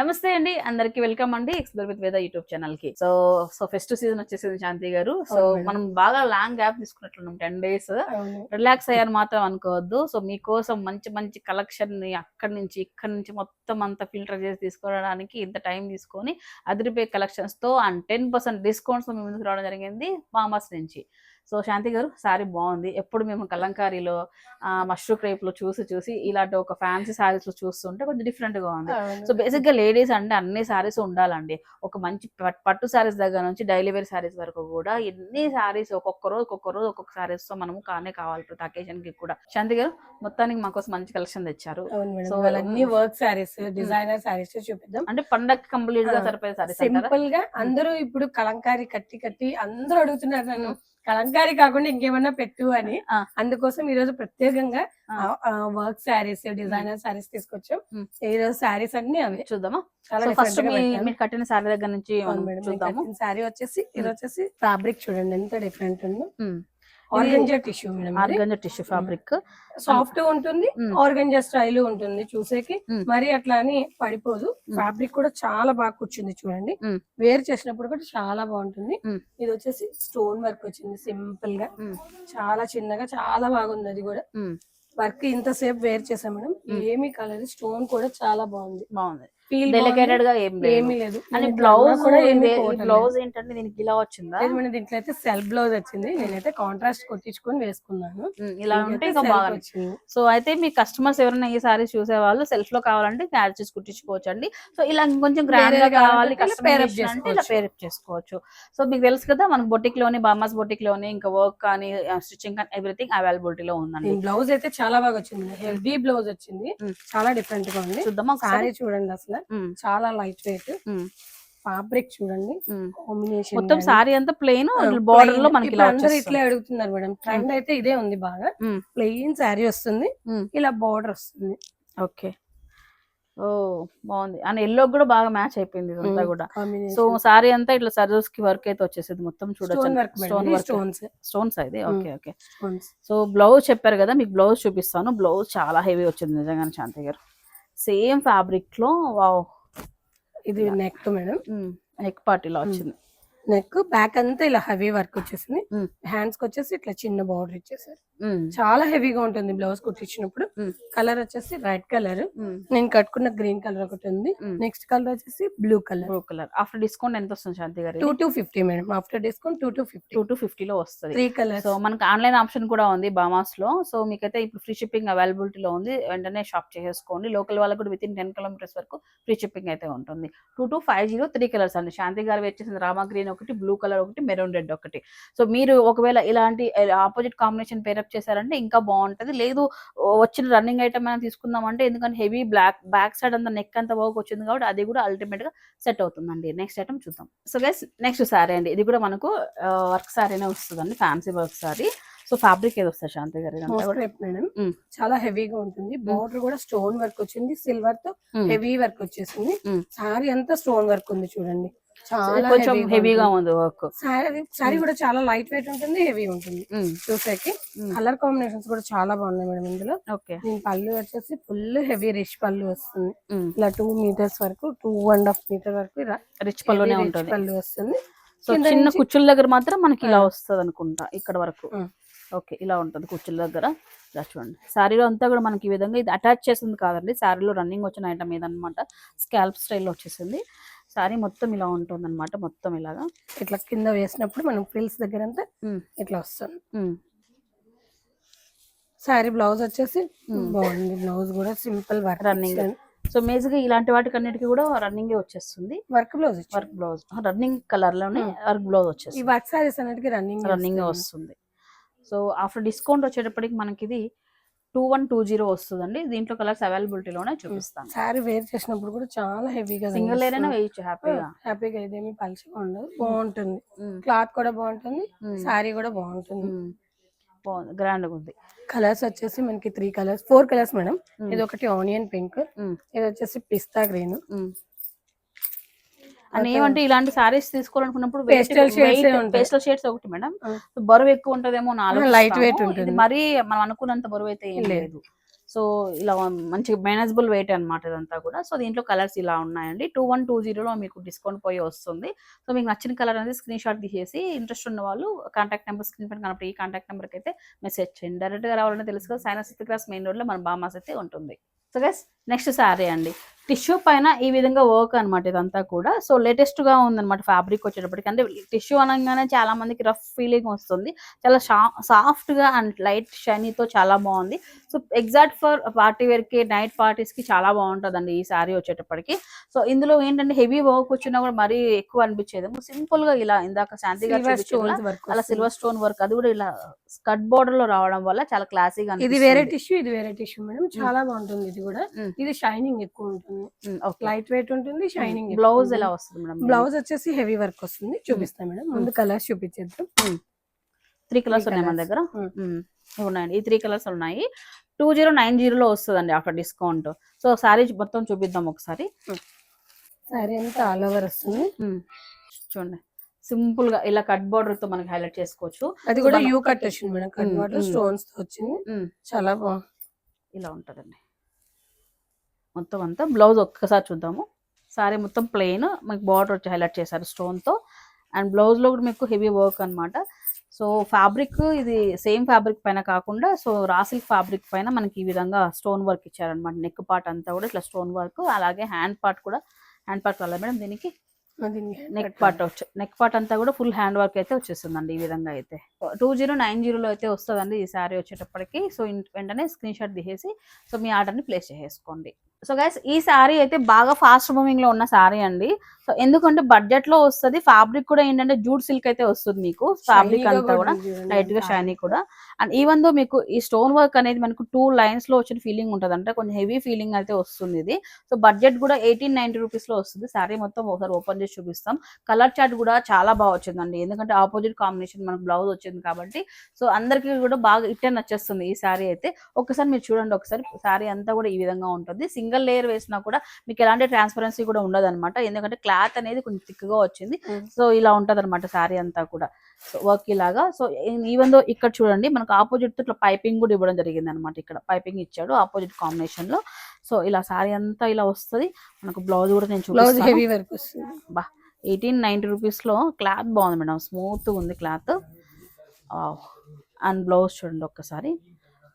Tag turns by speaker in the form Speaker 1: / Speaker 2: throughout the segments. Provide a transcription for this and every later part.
Speaker 1: నమస్తే అండి. అందరికి వెల్కమ్ అండి. ఎక్స్ప్లోర్ విత్ వేద యూట్యూబ్ ఛానల్కి. సో సో ఫెస్ట్ సీజన్ వచ్చేసింది శాంతి గారు. సో. మనం బాగా లాంగ్ గ్యాప్ తీసుకున్నట్లున్నాం. టెన్ డేస్ రిలాక్స్ అయ్యారు మాత్రం అనుకోవద్దు. సో మీకోసం మంచి మంచి కలెక్షన్ని అక్కడి నుంచి ఇక్కడ నుంచి మొత్తం అంతా ఫిల్టర్ చేసి తీసుకోవడానికి ఇంత టైం తీసుకొని అదిరిపోయే కలెక్షన్స్తో అండ్ టెన్ పర్సెంట్ డిస్కౌంట్స్ మీ ముందుకు రావడం జరిగింది మామస్ నుంచి. సో శాంతి గారు సారీ బాగుంది. ఎప్పుడు మేము కలంకారీలో మష్రూ క్రేప్లో చూసి చూసి ఇలాంటి ఒక ఫ్యాన్సీ సారీస్లో చూస్తుంటే కొంచెం డిఫరెంట్గా ఉంది. సో బేసిక్గా లేడీస్ అంటే అన్ని సారీస్ ఉండాలండి. ఒక మంచి పట్- పట్టు సారీస్ దగ్గర నుంచి డైలీ వేర్ సారీస్ వరకు కూడా ఎన్ని సారీస్ ఒక్కొక్క రోజు ఒక్కొక్క రోజు ఒక్కొక్క సారీస్తో మనము కానే కావాలి ప్రతి అకేషన్కి కూడా. శాంతి గారు మొత్తానికి మాకోసం మంచి కలెక్షన్ తెచ్చారు.
Speaker 2: సో అన్ని వర్క్ సారీస్ డిజైనర్ సారీస్ చూపిద్దాం.
Speaker 1: అంటే పండగ
Speaker 2: కంప్లీట్గా
Speaker 1: సరిపోయే సారీస్
Speaker 2: సింపుల్గా అందరూ ఇప్పుడు కలంకారీ కట్టి కట్టి అందరూ అడుగుతున్నారు నన్ను. కలంకారీ కాకుండా ఇంకేమన్నా పెట్టు అని. అందుకోసం ఈ రోజు ప్రత్యేకంగా. వర్క్ సారీస్ డిజైనర్ సారీస్ తీసుకొచ్చాం. ఈ రోజు సారీస్ అన్ని అవే
Speaker 1: చూద్దామా ఫస్ట్. మీరు కట్టిన సారీ దగ్గర నుంచి చూద్దాము
Speaker 2: సారీ వచ్చేసి ఇది వచ్చేసి ఫ్యాబ్రిక్ చూడండి ఎంత డిఫరెంట్ ఉందో. Organza tissue madam
Speaker 1: organza tissue fabric
Speaker 2: soft ఉంటుంది. ఆర్గంజా స్టైల్ ఉంటుంది చూసేకి. మరి అట్లా అని పడిపోదు. ఫ్యాబ్రిక్ కూడా చాలా బాగా కూర్చుంది చూడండి. వేర్ చేసినప్పుడు కూడా చాలా బాగుంటుంది. ఇది వచ్చేసి స్టోన్ వర్క్ వచ్చింది
Speaker 1: సింపుల్గా.
Speaker 2: చాలా చిన్నగా చాలా బాగుంది అది కూడా. వర్క్ ఇంతసేపు వేర్ చేసాం మేడం ఏమి కలర్ స్టోన్ కూడా చాలా బాగుంది
Speaker 1: బాగుంది డెలికేటెడ్గా ఏం
Speaker 2: ఏమీ లేదు.
Speaker 1: అని బ్లౌజ్
Speaker 2: కూడా.
Speaker 1: బ్లౌజ్ ఏంటంటే దీనికి ఇలా వచ్చిందా?
Speaker 2: మేడం దీంట్లో అయితే సెల్ఫ్ బ్లౌజ్ వచ్చింది. నేనైతే కాంట్రాస్ట్ కొట్టించుకొని వేసుకున్నాను.
Speaker 1: ఇలా ఉంటే ఇంకా బాగా
Speaker 2: వచ్చింది.
Speaker 1: సో అయితే మీ కస్టమర్స్ ఎవరైనా ఈ సారీ చూసే వాళ్ళు సెల్ఫ్లో కావాలంటే యాడ్ చేసి కుట్టించుకోవచ్చు అండి సో ఇలా కొంచెం
Speaker 2: గ్రాండ్గా
Speaker 1: కావాలి కస్టమైజేషన్ అంటే ఇలా. పేరప్ చేసుకోవచ్చు. సో మీకు తెలుసు కదా మనకు బొటిక్లోని బామాస్ బొటిక్లోని ఇంకా వర్క్ కానీ స్టిచ్చింగ్ కానీ ఎవ్రీథింగ్ అవైలబిలిటీ లో ఉందండి.
Speaker 2: బ్లౌజ్ అయితే చాలా బాగా వచ్చింది. హెవీ బ్లౌజ్ వచ్చింది. చాలా డిఫరెంట్గా ఉంది.
Speaker 1: చూద్దామా
Speaker 2: సారీ చూడండి అసలు.
Speaker 1: ఉమ్,
Speaker 2: చాలా లైట్ వెయిట్
Speaker 1: ఉమ్,
Speaker 2: ఫ్యాబ్రిక్ చూడండి. కాంబినేషన్
Speaker 1: మొత్తం సారీ అంతా ప్లెయిన్ బార్డర్లో మనకి ఇలా
Speaker 2: అందరూ ఇట్లా అడుగుతున్నారు మేడం. ట్రెండ్ అయితే ఇదే ఉంది బాగా. ప్లెయిన్ శారీ వస్తుంది. ఇలా బార్డర్ వస్తుంది.
Speaker 1: ఓకే. ఓ బాగుంది. అండ్ ఎల్లో కూడా బాగా మ్యాచ్ అయిపోయింది ఇదంతా కూడా. సో సారీ అంతా ఇట్లా సర్జోస్కి వర్క్ అయితే వచ్చేసింది మొత్తం చూడొచ్చు. స్టోన్ వర్క్
Speaker 2: స్టోన్స్
Speaker 1: అయితే ఓకే ఓకే. సో బ్లౌజ్ చెప్పారు కదా మీకు బ్లౌజ్ చూపిస్తాను. బ్లౌజ్ చాలా హెవీ వచ్చింది నిజంగానే శాంతి గారు. సేమ్ ఫ్యాబ్రిక్లో వావ్!
Speaker 2: ఇది నెక్ మేడం.
Speaker 1: నెక్ పార్ట్ ఇలా వచ్చింది.
Speaker 2: నెక్ బ్యాక్ అంతా ఇలా హెవీ వర్క్ వచ్చేసింది. హ్యాండ్స్కి వచ్చేసి ఇట్లా చిన్న బార్డర్ ఇచ్చేసారు. చాలా హెవీగా ఉంటుంది బ్లౌజ్ కుట్టించినప్పుడు. కలర్ వచ్చేసి రెడ్ కలర్ నేను కట్టుకున్న గ్రీన్ కలర్ ఒకటి ఉంది. నెక్స్ట్ కలర్ వచ్చేసి blue colour
Speaker 1: blue colour after discount ఎంత వస్తుంది శాంతి గారు?
Speaker 2: Two two fifty madam after discount two two fifty
Speaker 1: two two ఫిఫ్టీలో వస్తుంది.
Speaker 2: త్రీ కలర్స్
Speaker 1: సో మనకి ఆన్లైన్ ఆప్షన్ కూడా ఉంది బామాస్లో. సో మీకైతే ఇప్పుడు ఫ్రీ షిప్పింగ్ అవైలబిలిటీలో ఉంది. వెంటనే షాప్ చేసేసుకోండి. లోకల్ వాళ్ళకి కూడా విత్ ఇన్ టెన్ కిలోమీటర్స్ వరకు ఫ్రీ షిప్పింగ్ అయితే ఉంటుంది. Two two five zero three colours అండి. శాంతి గారు వచ్చేసింది రామా గ్రీన్ ఒకటి బ్లూ కలర్ ఒకటి మెరూన్ రెడ్ ఒకటి. సో మీరు ఒకవేళ ఇలాంటి ఆపోజిట్ కాంబినేషన్ పేరప్ చేశారంటే ఇంకా బాగుంటది. లేదు వచ్చిన రన్నింగ్ ఐటమ్ అయినా తీసుకుందాం అంటే ఎందుకంటే హెవీ బ్లాక్ బ్యాక్ సైడ్ అంతా నెక్ అంతా వర్క్ వచ్చింది కాబట్టి అది కూడా అల్టిమేట్గా సెట్ అవుతుందండి. నెక్స్ట్ ఐటమ్ చూద్దాం. సో గైస్ నెక్స్ట్ సారీ అండి. ఇది కూడా మనకు వర్క్ సారీనే వస్తుందండి. Fancy work sari. So fabric ఏది వస్తుంది శాంతి గారు
Speaker 2: మేడం. చాలా హెవీగా ఉంటుంది. బార్డర్ కూడా స్టోన్ వర్క్ వచ్చింది.
Speaker 1: సిల్వర్తో.
Speaker 2: హెవీ వర్క్ వచ్చేసింది. సారీ అంతా స్టోన్ వర్క్ ఉంది చూడండి.
Speaker 1: కొంచెం హెవీగా ఉంది వర్క్
Speaker 2: సారీ సారీ కూడా చాలా లైట్ వెయిట్ ఉంటుంది హెవీ ఉంటుంది. చూసాకి
Speaker 1: మ్.
Speaker 2: కలర్ కాంబినేషన్స్ కూడా చాలా బాగున్నాయి మేడం ఇందులో.
Speaker 1: ఓకే
Speaker 2: దీని పళ్ళు వచ్చేసి ఫుల్ హెవీ రిచ్ పళ్ళు వస్తుంది. ఇలా టూ మీటర్స్ వరకు టూ అండ్ హాఫ్ మీటర్ వరకు
Speaker 1: రిచ్ పళ్ళునే ఉంటుంది.
Speaker 2: పళ్ళు వస్తుంది.
Speaker 1: సో చిన్న కుచ్చుల దగ్గర మాత్రం మనకి ఇలా వస్తుంది అనుకుంటా ఇక్కడ వరకు. ఓకే ఇలా ఉంటుంది కుచ్చుల దగ్గర. ఇలా చూడండి. శారీలో అంతా కూడా మనకి ఈ విధంగా ఇది అటాచ్ చేసింది కాదండి. శారీలో రన్నింగ్ వచ్చిన ఐటమ్ ఏదన్నమాట స్కాల్ప్ స్టైల్లో వచ్చేసింది. శారీ మొత్తం ఇలా ఉంటుంది అనమాట మొత్తం ఇలాగా.
Speaker 2: ఇట్లా కింద వేసినప్పుడు మనం ఫ్రిల్స్ దగ్గర అంతా. ఇట్లా వస్తుంది. సారీ బ్లౌజ్ వచ్చేసి బాగుంది. బ్లౌజ్ కూడా సింపుల్ వర్క్
Speaker 1: Running. సో మేజర్గా ఇలాంటి వాటికి అన్నిటికీ కూడా రన్నింగ్ వచ్చేస్తుంది.
Speaker 2: Work blouse
Speaker 1: work blouse. Running కలర్లోనే వర్క్ బ్లౌజ్
Speaker 2: ఈ
Speaker 1: వచ్చేస్తుంది
Speaker 2: వర్క్ సారీస్ అన్నిటికీ రన్నింగ్
Speaker 1: రన్నింగ్ వస్తుంది. సో ఆఫ్టర్ డిస్కౌంట్ వచ్చేటప్పటికి మనకి ఇది టూ వన్ టూ జీరో వస్తుందండి. దీంట్లో కలర్స్ అవైలబిలిటీలోనే చూపిస్తాను.
Speaker 2: సారీ వేర్ చేసినప్పుడు కూడా చాలా హెవీగా
Speaker 1: సింగిల్ అయినా వేయచ్చు హ్యాపీగా.
Speaker 2: హ్యాపీగా ఇదేమి పలుచగా ఉండదు. బాగుంటుంది. క్లాత్ కూడా బాగుంటుంది. సారీ కూడా బాగుంటుంది.
Speaker 1: బాగుంది. గ్రాండ్గా ఉంది.
Speaker 2: కలర్స్ వచ్చేసి మనకి three colours four colours madam. ఇది ఒకటి ఆనియన్ పింక్. ఇది వచ్చేసి పిస్తా గ్రీన్.
Speaker 1: అని ఏమంటే ఇలాంటి సారీస్ తీసుకోవాలనుకున్నప్పుడు
Speaker 2: ఏ ఉంటాయి.
Speaker 1: పేస్టల్ షేడ్స్ ఒకటి మేడం. బరువు ఎక్కువ ఉంటదేమో ఆలోచిస్తాము.
Speaker 2: weight
Speaker 1: ఇది
Speaker 2: ఉంటుంది.
Speaker 1: మరీ మనం అనుకున్నంత బరువు అయితే ఏం
Speaker 2: లేదు.
Speaker 1: సో ఇలా మంచిగా మేనేజబుల్ వెయిట్ అన్నమాట ఇదంతా కూడా సో దీంట్లో కలర్స్ ఇలా ఉన్నాయండి టూ వన్ టూ జీరోలో మీకు డిస్కౌంట్ పోయి వస్తుంది సో మీకు నచ్చిన కలర్ అనేది స్క్రీన్ షాట్ తీసేసి ఇంట్రెస్ట్ ఉన్న వాళ్ళు కాంటాక్ట్ నెంబర్ స్క్రీన్ పైన కనపడి ఈ కాంటాక్ట్ నెంబర్కి అయితే మెసేజ్ చేయండి డైరెక్ట్గా రావాలంటే తెలుసు కదా సైనస్ క్లాస్ మెయిన్ రోడ్లో మన బామాస్ అయితే ఉంటుంది సో గైస్ నెక్స్ట్ శారీ అండి. టిష్యూ పైన ఈ విధంగా వర్క్ అనమాట ఇదంతా కూడా. సో లేటెస్ట్గా ఉందన్నమాట ఫ్యాబ్రిక్ వచ్చేటప్పటికి. అంటే టిష్యూ అనగానే చాలా మందికి రఫ్ ఫీలింగ్ వస్తుంది. చాలా సాఫ్ట్గా అండ్ లైట్ షైనీతో చాలా బాగుంది. సో ఎగ్జాక్ట్ ఫర్ పార్టీ వేర్కి నైట్ పార్టీస్కి చాలా బాగుంటుందండి ఈ శారీ వచ్చేటప్పటికి. సో ఇందులో ఏంటంటే హెవీ వర్క్ వచ్చినా కూడా మరీ ఎక్కువ అనిపించేది. సింపుల్గా ఇలా ఇందాక శాంతి
Speaker 2: వర్క్
Speaker 1: అలా సిల్వర్ స్టోన్ వర్క్ అది కూడా ఇలా స్కట్ బోర్డర్లో రావడం వల్ల చాలా క్లాసీగా
Speaker 2: ఇది వేరే టిష్యూ ఇది వేరే టిష్యూ మేడం. చాలా బాగుంటుంది ఇది కూడా. ఇది షైనింగ్ ఎక్కువ ఉంటుంది. లైట్ వెయిట్ ఉంటుంది షైనింగ్
Speaker 1: బ్లౌజ్ ఎలా వస్తుంది మేడం?
Speaker 2: బ్లౌజ్ వచ్చేసి హెవీ వర్క్ వస్తుంది చూపిస్తాను మేడం. ముందు కలర్స్ చూపించేద్దాం.
Speaker 1: త్రీ కలర్స్ ఉన్నాయి మన. దగ్గర? ఉన్నాయండి. ఈ త్రీ కలర్స్ ఉన్నాయి. టూ జీరో నైన్ జీరోలో వస్తుందండి ఆఫ్టర్ డిస్కౌంట్ సో సారీ మొత్తం చూపిద్దాం ఒకసారి.
Speaker 2: సారీ అంతా ఆల్ ఓవర్ వస్తుంది.
Speaker 1: చూడండి. సింపుల్గా ఇలా కట్ బార్డర్తో మనకి హైలైట్ చేసుకోవచ్చు.
Speaker 2: అది కూడా యూ కట్ వచ్చింది మేడం. Cut
Speaker 1: hmm.
Speaker 2: స్టోన్స్తో వచ్చింది. చాలా బాగుంది
Speaker 1: ఇలా ఉంటుందండి. మొత్తం అంతా బ్లౌజ్ ఒక్కసారి చూద్దాము. సారీ మొత్తం ప్లెయిన్ మీకు బార్డర్ వచ్చి హైలైట్ చేశారు stone తో. అండ్ బ్లౌజ్లో కూడా మీకు హెవీ వర్క్ అన్నమాట. సో ఫ్యాబ్రిక్ ఇది సేమ్ ఫ్యాబ్రిక్ పైన కాకుండా సో రాసిల్క్ ఫ్యాబ్రిక్ పైన మనకి ఈ విధంగా స్టోన్ వర్క్ ఇచ్చారనమాట నెక్ పార్ట్ అంతా కూడా ఇట్లా స్టోన్ వర్క్ అలాగే హ్యాండ్ పార్ట్ కూడా హ్యాండ్ పార్ట్ వల్ల మేడం దీనికి? నెక్ పార్ట్ వచ్చి నెక్ పార్ట్ అంతా కూడా ఫుల్ హ్యాండ్ వర్క్ అయితే వచ్చేస్తుందండి ఈ విధంగా అయితే. టూ జీరో నైన్ జీరోలో అయితే వస్తుందండి ఈ శారీ వచ్చేటప్పటికి. సో వెంటనే స్క్రీన్ షాట్ తీసేసి సో మీ ఆర్డర్ని ప్లేస్ చేసేసుకోండి. సో గైస్ ఈ శారీ అయితే బాగా ఫాస్ట్ మూవింగ్లో ఉన్న శారీ అండి. సో ఎందుకంటే బడ్జెట్లో వస్తుంది ఫ్యాబ్రిక్ కూడా ఏంటంటే జూట్ సిల్క్ అయితే వస్తుంది మీకు. ఫ్యాబ్రిక్ అంతా కూడా లైట్గా షైనీ కూడా. అండ్ ఈవెన్ దో మీకు ఈ స్టోన్ వర్క్ అనేది మనకు టూ లైన్స్లో వచ్చిన ఫీలింగ్ ఉంటుంది అంటే కొంచెం హెవీ ఫీలింగ్ అయితే వస్తుంది ఇది. సో బడ్జెట్ కూడా ఎయిటీన్ నైన్టీ రూపీస్లో వస్తుంది. శారీ మొత్తం ఒకసారి ఓపెన్ చేసి చూపిస్తాం. కలర్ చార్ట్ కూడా చాలా బాగా వచ్చిందండి. ఎందుకంటే ఆపోజిట్ కాంబినేషన్ మనకు బ్లౌజ్ వచ్చింది కాబట్టి. సో అందరికీ కూడా బాగా ఇట్టే నచ్చేస్తుంది ఈ శారీ అయితే. ఒకసారి మీరు చూడండి ఒకసారి శారీ అంతా కూడా ఈ విధంగా ఉంటుంది. సింగిల్ లేయర్ వేసినా కూడా మీకు ఎలాంటి ట్రాన్స్పరెన్సీ కూడా ఉండదు అనమాట ఎందుకంటే క్లాత్ అనేది కొంచెం థిక్గా వచ్చింది. సో ఇలా ఉంటది అనమాట శారీ అంతా కూడా. సో వర్క్ ఇలాగా. సో ఈవెన్ దో ఇక్కడ చూడండి మనకు ఆపోజిట్ ఇట్లా పైపింగ్ కూడా ఇవ్వడం జరిగింది అనమాట ఇక్కడ. పైపింగ్ ఇచ్చాడు ఆపోజిట్ కాంబినేషన్లో. సో ఇలా శారీ అంతా ఇలా వస్తది. మనకు బ్లౌజ్ కూడా నేను
Speaker 2: బ్లౌజ్ హెవీ వర్క్ వస్తుంది.
Speaker 1: ఎయిటీన్ నైన్టీ రూపీస్లో క్లాత్ బాగుంది మేడం. స్మూత్ ఉంది క్లాత్. అండ్ బ్లౌజ్ చూడండి ఒక్కసారి.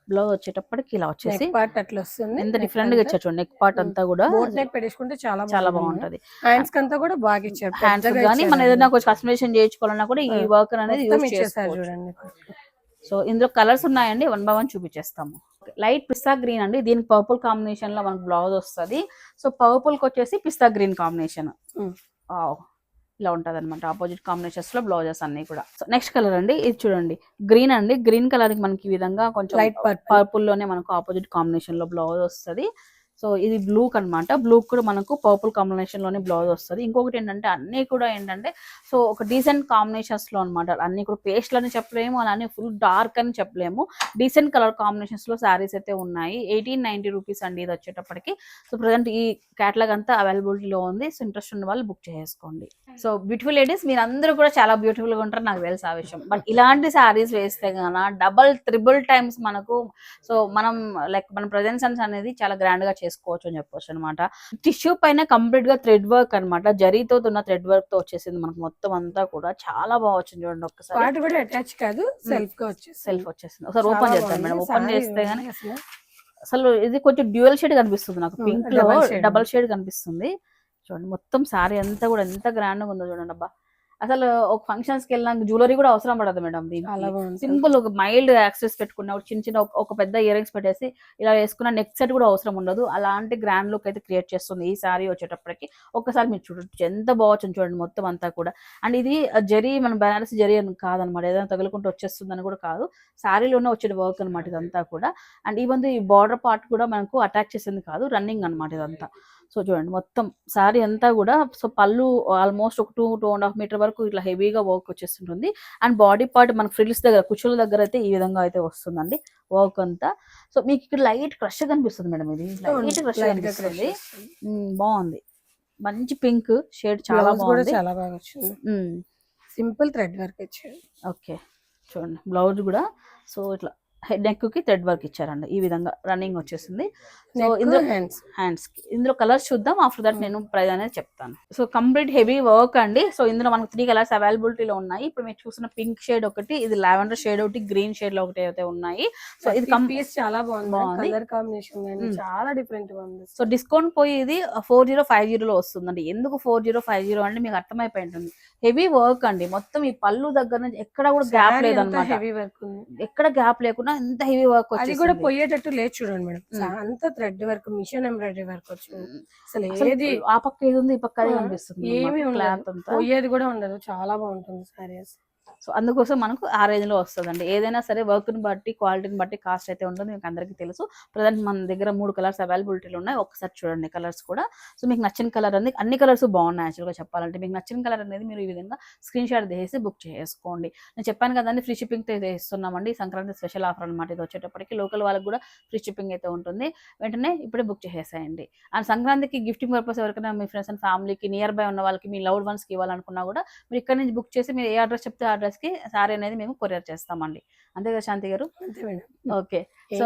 Speaker 1: బ్లౌజ్ వచ్చేటప్పటికి ఇలా వచ్చేసి
Speaker 2: పార్ట్ అట్లా వస్తుంది.
Speaker 1: ఎంత డిఫరెంట్గా ఇచ్చారు చూడండి. నెక్ పార్ట్ అంతా కూడా
Speaker 2: నెక్ పెట్టేసుకుంటే చాలా
Speaker 1: చాలా బాగుంటది.
Speaker 2: హ్యాండ్స్ కంతా కూడా బాగా ఇచ్చారు.
Speaker 1: హ్యాండ్స్ కానీ మనం. ఏదైనా కొంచెం కస్టమైజేషన్ చేయించుకోవాలన్నా కూడా ఈ. వర్క్ అనేది చేసుకోవచ్చు.
Speaker 2: చూడండి.
Speaker 1: సో ఇందులో కలర్స్ ఉన్నాయండి. వన్ బై వన్ చూపించేస్తాము. లైట్ పిస్తా గ్రీన్ అండి. దీనికి పర్పుల్ కాంబినేషన్లో మనకు బ్లౌజ్ వస్తది. సో పర్పుల్కి వచ్చేసి పిస్తా గ్రీన్ కాంబినేషన్. ఇలా ఉంటది అనమాట ఆపోజిట్ కాంబినేషన్స్లో బ్లౌజెస్ అన్ని కూడా. సో నెక్స్ట్ కలర్ అండి ఇది చూడండి. గ్రీన్ అండి. గ్రీన్ కలర్ మనకి ఈ విధంగా కొంచెం
Speaker 2: లైట్
Speaker 1: పర్పుల్లోనే మనకు ఆపోజిట్ కాంబినేషన్లో బ్లౌజ్ వస్తది. సో ఇది బ్లూ అన్నమాట. బ్లూ కూడా మనకు పర్పుల్ కాంబినేషన్లోనే బ్లౌజ్ వస్తుంది. ఇంకొకటి ఏంటంటే అన్ని కూడా ఏంటంటే సో ఒక డీసెంట్ కాంబినేషన్స్లో అనమాట అన్ని కూడా పేస్ట్లు అని చెప్పలేము అలానే ఫుల్ డార్క్ అని చెప్పలేము. డీసెంట్ కలర్ కాంబినేషన్స్లో శారీస్ అయితే ఉన్నాయి. ఎయిటీన్ నైన్టీ రూపీస్ అండి ఇది వచ్చేటప్పటికి. సో ప్రజెంట్ ఈ క్యాటలాగ్ అంతా అవైలబిలిటీలో ఉంది. సో ఇంట్రెస్ట్ ఉన్న వాళ్ళు బుక్ చేసుకోండి సో బ్యూటిఫుల్ లేడీస్ మీరు అందరూ కూడా చాలా బ్యూటిఫుల్గా ఉంటారు. నాకు తెలుసు ఆ విషయం. బట్ ఇలాంటి శారీస్ వేస్తే గాన డబల్ త్రిబుల్ టైమ్స్ మనకు సో మనం లైక్ మన ప్రజెన్సెన్స్ అనేది చాలా గ్రాండ్గా చేసుకోవచ్చు అని చెప్పొచ్చు అనమాట టిష్యూ పైన కంప్లీట్గా థ్రెడ్ వర్క్ అన్నమాట. జరీతో ఉన్న థ్రెడ్ వర్క్తో వచ్చేసింది మనకు మొత్తం అంతా కూడా. చాలా బాగా వచ్చింది చూడండి
Speaker 2: కూడా అటాచ్ కాదు సెల్ఫ్గా వచ్చేసి
Speaker 1: సెల్ఫ్ వచ్చేసింది. ఒకసారి ఓపెన్ చేద్దాం మేడం. ఓపెన్ చేస్తే గానీ అసలు. ఇది కొంచెం డ్యూయల్ షేడ్ కనిపిస్తుంది నాకు.
Speaker 2: పింక్లో.
Speaker 1: డబల్ షేడ్ కనిపిస్తుంది. చూడండి మొత్తం సారీ అంతా కూడా ఎంత గ్రాండ్గా ఉందో చూడండి అబ్బా. అసలు ఒక ఫంక్షన్స్కి వెళ్ళినా జ్యువెలరీ కూడా అవసరం పడదు మేడం
Speaker 2: బాగుంది
Speaker 1: సింపుల్ ఒక మైల్డ్ యాక్సెస్ పెట్టుకున్న చిన్న చిన్న ఒక- పెద్ద ఇయర్ రింగ్స్ పెట్టేసి ఇలా వేసుకున్న నెక్ సెట్ కూడా అవసరం ఉండదు. అలాంటి గ్రాండ్ లుక్ అయితే క్రియేట్ చేస్తుంది ఈ సారీ వచ్చేటప్పటికి. ఒక్కసారి మీరు చూడొచ్చు ఎంత బాగుంది చూడండి మొత్తం అంతా కూడా. అండ్ ఇది జరీ మన బనారస్ జరీ అని కాదనమాట. ఏదైనా తగులుకుంటూ వచ్చేస్తుందని కూడా కాదు. శారీలోనే వచ్చే వర్క్ అనమాట ఇదంతా కూడా. అండ్ ఈవెన్ ఈ బార్డర్ పార్ట్ కూడా మనకు అటాచ్ చేసింది కాదు రన్నింగ్ అన్నమాట ఇదంతా. సో చూడండి మొత్తం శారీ అంతా కూడా సో పళ్ళు ఆల్మోస్ట్ ఒక two two and half metre వరకు ఇట్లా హెవీగా వర్క్ వచ్చేస్తుంటుంది. అండ్ బాడీ పార్ట్ మన ఫ్రిల్స్ దగ్గర కుచ్చుల దగ్గర అయితే ఈ విధంగా అయితే వస్తుందండి వర్క్ అంతా. సో మీకు ఇక్కడ లైట్ క్రష్ కనిపిస్తుంది మేడం ఇది. లైట్ క్రష్ కనిపిస్తుంది. బాగుంది. మంచి పింక్ షేడ్ చాలా బాగుంది.
Speaker 2: చాలా బాగా వచ్చింది. సింపుల్ థ్రెడ్ వర్క్ ఇచ్చాడు
Speaker 1: ఓకే చూడండి బ్లౌజ్ కూడా. సో ఇట్లా హెడ్ నెక్కి థ్రెడ్ వర్క్ ఇచ్చారండి. ఈ విధంగా రన్నింగ్ వచ్చేసింది. సో ఇందులో
Speaker 2: హ్యాండ్స్
Speaker 1: హ్యాండ్స్ ఇందులో కలర్స్ చూద్దాం. ఆఫ్టర్ దట్ నేను ప్రైస్ అనేది చెప్తాను. సో కంప్లీట్ హెవీ వర్క్ అండి. సో ఇందులో మనకు త్రీ కలర్స్ అవైలబిలిటీలో ఉన్నాయి. ఇప్పుడు మీరు చూసిన పింక్ షేడ్ ఒకటి ఇది లావెండర్ షేడ్ ఒకటి గ్రీన్ షేడ్లో ఒకటి అయితే ఉన్నాయి. సో ఇది కం
Speaker 2: పీస్ చాలా బాగుంది. కలర్ కాంబినేషన్
Speaker 1: మ్మ్.
Speaker 2: చాలా డిఫరెంట్ ఉంది.
Speaker 1: సో డిస్కౌంట్ పోయి ఇది ఫోర్ జీరో ఫైవ్ జీరోలో వస్తుందండి. ఎందుకు ఫోర్ జీరో ఫైవ్ జీరో అంటే మీకు అర్థమైపోయి ఉంటుంది. హెవీ వర్క్ అండి. మొత్తం ఈ పళ్ళు దగ్గర నుంచి ఎక్కడ కూడా గ్యాప్ లేదనమాట.
Speaker 2: హెవీ వర్క్
Speaker 1: ఎక్కడ గ్యాప్ లేకుండా ఎంత హెవీ వర్క్
Speaker 2: అది కూడా పోయేటట్టు లేదు చూడండి మేడం. అంత thread work machine embroidery work వచ్చింది. అసలు ఏది
Speaker 1: ఆ పక్క ఏది ఉంది ఈ పక్క అది కనిపిస్తుంది
Speaker 2: ఏమీ ఉండదు.
Speaker 1: క్లాత్
Speaker 2: పోయేది కూడా ఉండదు. చాలా బాగుంటుంది సారీస్
Speaker 1: సో అందుకోసం మనకు ఆ రేంజ్లో వస్తుందండి. ఏదైనా సరే వర్క్ని బట్టి క్వాలిటీని బట్టి కాస్ట్ అయితే ఉంటుంది మీకు అందరికీ తెలుసు. ప్రజెంట్ మన దగ్గర మూడు కలర్స్ అవైలబిలిటీలు ఉన్నాయి. ఒకసారి చూడండి కలర్స్ కూడా. సో మీకు నచ్చిన కలర్ అనేది అన్ని కలర్స్ బాగున్నాయి యాక్చువల్గా చెప్పాలంటే. మీకు నచ్చిన కలర్ అనేది మీరు ఈ విధంగా స్క్రీన్ షాట్ తీసి బుక్ చేసుకోండి. నేను చెప్పాను కదండి ఫ్రీ షిప్పింగ్ అయితే ఇస్తున్నామండి సంక్రాంతి స్పెషల్ ఆఫర్ అనమాట ఇది వచ్చేటప్పటికి. లోకల్ వాళ్ళకి కూడా ఫ్రీ షిప్పింగ్ అయితే ఉంటుంది. వెంటనే ఇప్పుడే బుక్ చేసేసేయండి అండ్ సంక్రాంతికి గిఫ్టింగ్ పర్పస్ ఎవరికైనా మీ ఫ్రెండ్స్ అండ్ ఫ్యామిలీకి నియర్ బై ఉన్న వాళ్ళకి మీ లవ్డ్ వన్స్కి ఇవ్వాలనుకున్నా కూడా మీరు ఇక్కడ నుంచి బుక్ చేసి మీరు ఏ అడ్రస్ చెప్తే ఆ అడ్రస్కి సారీ అనేది మేము కొరియర్ చేస్తామండి. అంతే కదా శాంతి గారు? ఓకే. సో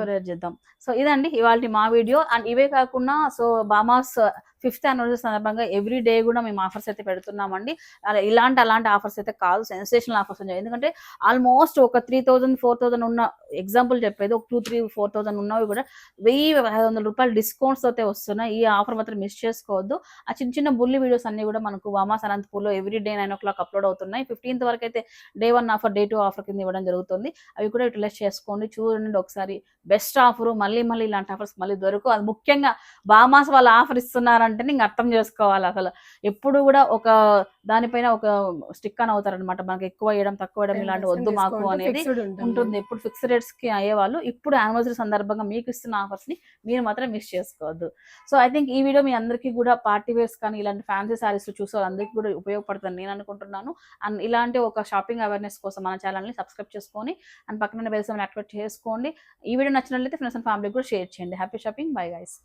Speaker 2: కొరియర్
Speaker 1: చేద్దాం. సో ఇదండి ఇవాళ మా వీడియో అండ్ ఇవే కాకుండా సో బామాస్ ఫిఫ్త్ యానివర్సరీ సందర్భంగా ఎవ్రీ డే కూడా మేము ఆఫర్స్ అయితే పెడుతున్నామండి. అలా ఇలాంటి అలాంటి ఆఫర్స్ అయితే కాదు సెన్సేషనల్ ఆఫర్స్ ఉన్నాయి ఎందుకంటే ఆల్మోస్ట్ ఒక త్రీ థౌజండ్ ఫోర్ థౌజండ్ ఉన్న ఎగ్జాంపుల్ చెప్పేది ఒక టూ త్రీ ఫోర్ థౌజండ్ ఉన్నవి కూడా వెయ్యి ఐదు వందల రూపాయలు డిస్కౌంట్స్ అయితే వస్తున్నాయి. ఈ ఆఫర్ మాత్రం మిస్ చేసుకోవద్దు. ఆ చిన్న చిన్న బుల్లి వీడియోస్ అన్ని కూడా మనకు వామాస్ అనంతపూర్లో every day nine o'clock upload అవుతున్నాయి. ఫిఫ్టీన్త్ వరకు అయితే day one offer day two offer కింద ఇవ్వడం జరుగుతుంది. అవి కూడా యూటిలైజ్ చేసుకోండి. చూడండి ఒకసారి. బెస్ట్ ఆఫర్ మళ్ళీ మళ్ళీ ఇలాంటి ఆఫర్స్ మళ్ళీ దొరకు. అది ముఖ్యంగా బామాస్ వాళ్ళు ఆఫర్ ఇస్తున్నారంటే ఇంక అర్థం చేసుకోవాలి అసలు. ఎప్పుడు కూడా ఒక దానిపైన ఒక స్టిక్ అని అవుతారనమాట మనకి ఎక్కువ వేయడం తక్కువ వేయడం ఇలాంటి వద్దు మాకు అనేది ఉంటుంది. ఎప్పుడు ఫిక్స్డ్ రేట్స్కి అయ్యేవాళ్ళు ఇప్పుడు యానివర్సరీ సందర్భంగా మీకు ఇస్తున్న ఆఫర్స్ని మీరు మాత్రం మిస్ చేసుకోవద్దు. సో ఐ థింక్ ఈ వీడియో మీ అందరికీ కూడా పార్టీ వేర్స్ కానీ ఇలాంటి ఫ్యాన్సీ సారీస్ చూసే వాళ్ళందరికీ కూడా ఉపయోగపడుతుంది నేను అనుకుంటున్నాను. అండ్ ఇలాంటి ఒక షాపింగ్ అవేర్నెస్ కోసం మన ఛానల్ని సబ్స్క్రైబ్ చేసుకొని అండ్ పక్కన బెల్స్ యాక్టివేట్ చేసుకోండి. ఈ వీడియో నచ్చినట్లయితే ఫ్రెండ్స్ అండ్ ఫ్యామిలీ కూడా షేర్ చేయండి. Happy shopping bye guys